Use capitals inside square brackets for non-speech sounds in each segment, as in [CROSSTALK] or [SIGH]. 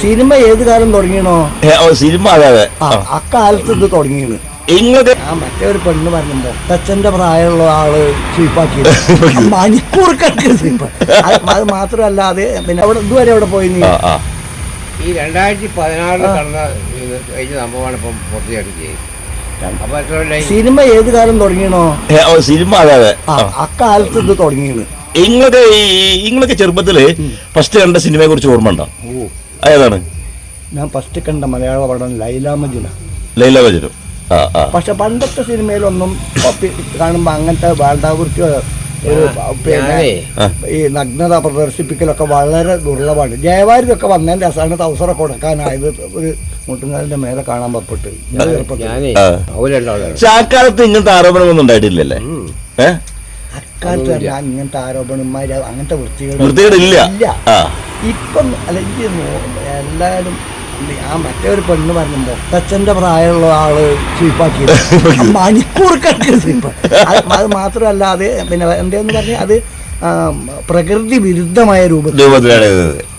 Cinema ഏത് കാലം തുടങ്ങിയണോ? ഓ cinema അതെ അതെ. ആ അക്കാലത്ത് ഇത് തുടങ്ങിയത്. മറ്റേ ഒരു പെണ്ണ് പറഞ്ഞു മുത്തച്ഛന്റെ പ്രായമുള്ള ആൾ സ്വീപ്പാക്കി. മണിക്കൂർ അത് മാത്രമല്ല അത് പിന്നെ അവിടെ ഇതുവരെ അവിടെ പോയി നീ? ആ ആ. ഈ രണ്ടായിരത്തി പതിനാറിൽ നടന്ന കഴിഞ്ഞ സംഭവമാണ് ഇപ്പം പൂർത്തിയാക്കി സിനിമ ഏത് കാലം തുടങ്ങിയണോ? ഓ സിനിമ അതെ അതെ. ആ അക്കാലത്ത് ഇത് തുടങ്ങിയത്. ഇങ്ങൾക്ക് ഈ- ഇങ്ങൾക്ക് ചെറുപ്പത്തിൽ ഫസ്റ്റ് കണ്ട സിനിമയെ കുറിച്ച് ഓർമ്മ ഉണ്ടോ? ഓ. ഏതാണ്? ഞാൻ ഫസ്റ്റ് കണ്ട മലയാള പടം ലൈലാമജുന മജുന ലൈല വജനം ആ ആ. പക്ഷെ പണ്ടത്തെ സിനിമയിലൊന്നും കാണുമ്പോ കാണുമ്പോൾ അങ്ങനത്തെ വേണ്ടാവൃത്തിയോ. ഈ നഗ്നത പ്രദർശിപ്പിക്കലൊക്കെ വളരെ ദുർലഭമാണ്. ജയവാരിതൊക്കെ വന്നതിന്റെ അവസാനം അവസരം കൊടുക്കാനായത് ഒരു മുട്ടുകാലിന്റെ മേലെ കാണാൻ പുറപ്പെട്ട് ഞാൻ ചെറുപ്പത്തിൽ. ഞാനേ. ആ. കാലത്ത് ഇങ്ങനത്തെ ആരോപണമൊന്നും ഉണ്ടായിട്ടില്ലല്ലേ? ഏ? അക്കാലത്ത് ഞാൻ ഇങ്ങനത്തെ ആരോപണന്മാര് അങ്ങനത്തെ വൃത്തികൾ വൃത്തികേടില്ല ഇപ്പം അല്ല ഈ നോ- എല്ലാവരും ആ മറ്റേ ഒരു പെണ്ണ് പറഞ്ഞു മൊത്തച്ഛന്റെ പ്രായമുള്ള ആൾ [LAUGHS] സ്വീപ്പാക്കി. മണിക്കൂർ കണക്കിന് സ്വീപ്പ്. അത് മാത്രമല്ല അത് പിന്നെ എന്തെന്ന് പറഞ്ഞാൽ അത് പ്രകൃതി വിരുദ്ധമായ രൂപത്തിലാണ്.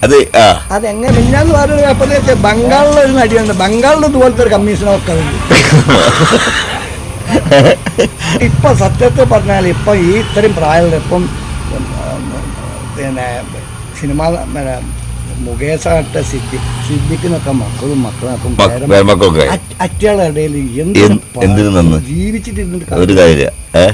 അത് അതെങ്ങനെ? മിന്നാന്ന് പറഞ്ഞ ബംഗാളിലൊരു നടിയുണ്ട്. ബംഗാളിൽ ഇതുപോലത്തെ ഒരു കമ്മീഷനൊക്കെ ഉണ്ട്. [LAUGHS] ഇപ്പൊ സത്യത്തിൽ പറഞ്ഞാൽ ഇപ്പൊ ഈ ഇത്രയും പ്രായമുള്ള ഇപ്പം പിന്നെ സിനിമ പിന്നെ സിദ്ധി സിദ്ധിക്കുന്നൊക്കെ മക്കളും മക്കളും. അറ്റകളുടെ ഇടയിൽ എന്ത്-? ജീവിച്ചിട്ടിരുന്നിട്ട് ഒരു കാര്യം ഏ